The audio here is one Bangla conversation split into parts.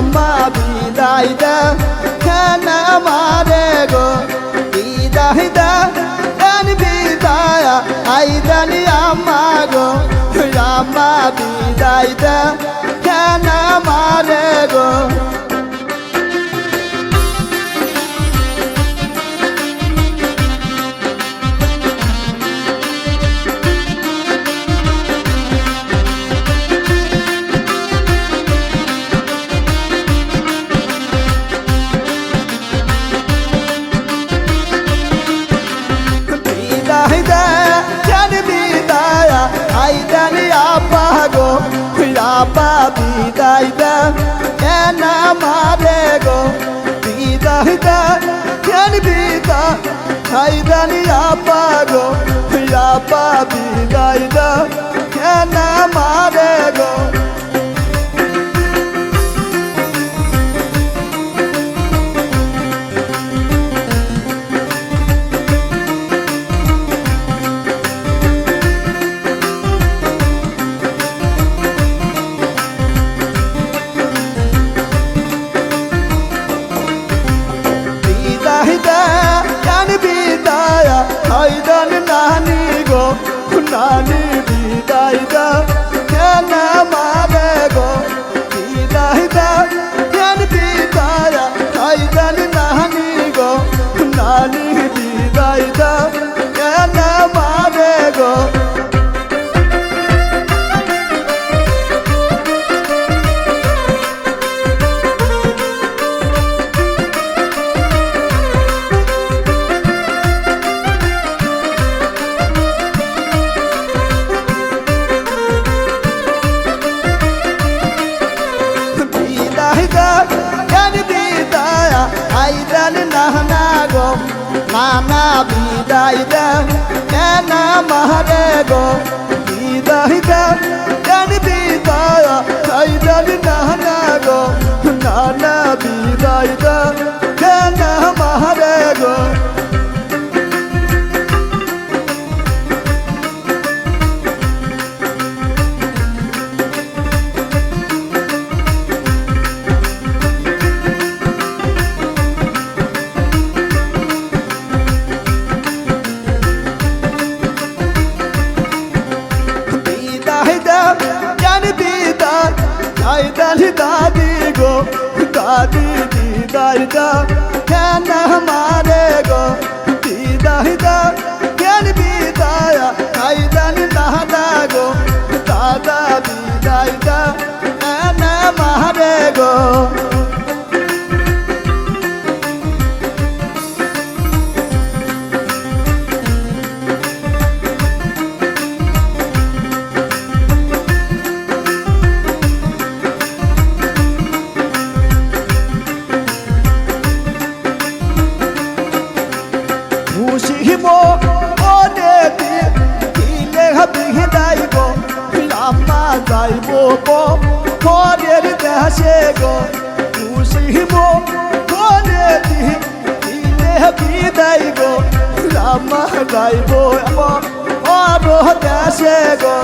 বিদায় দা, কেন মারে গো? বিদায় দা, কেন বিদায়? আইদানি আম্মা গো, আম্মা বিদায় দা, কেন মারে গো? বিদায় দে কেন মারে গো? বিদায় দে, কেন বিদায়? খাইদানি আপা গো? আব্বা বিদায় দে কেন মারে নানা বিদায় দে কেন মারে গো বিদায় দে কেন বিদায় আইদান নানা গো নানা আইদান দাদি গো দাদি দিদার দে কেন মারে গো? যাইব গো ঘরের দেশে গো খুশিব ওনে দিলে বিদাইব আম্মা যাইব আরও দেশে গো।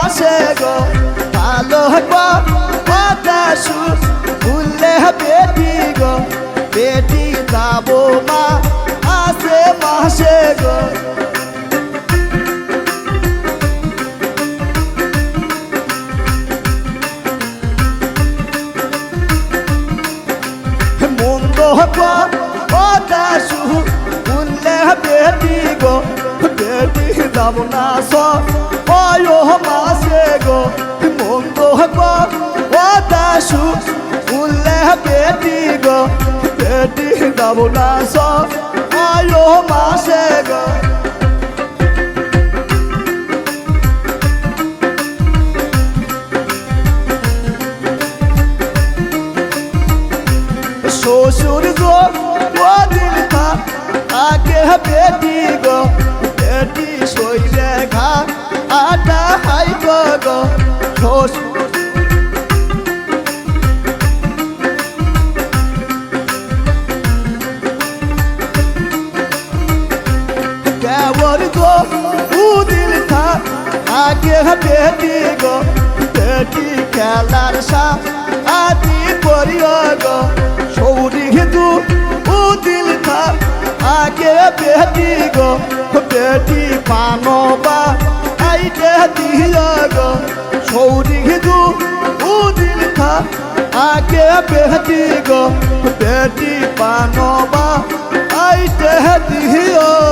মাসে গো। আলো পদাসু ফুলে বেটি গো, বেটি দামো মা আসে মাসে গো। মন্দ পদাসু উল্লে বেটি গো, বেটি যাব না। স অয় মাসে গো মন্দ পদাসু উল্লে বেটি গো, বেটি যাব না স অয় মাসে গো। শ্বশুর গো, ও দিল আগে বেটি গো বেটি শৈরে ঘা, আটা হাই গো শ্বশুর কেবল গো উদিল থা, আগে বেটি গো, বেটি খেলার সা, আদি পরিয় আগে বেটি গো বেটি পানবা আইতে দিও গো। সৌরি উদিল থা, আগে বেটি গো বেটি পানবা আইতে দিও গো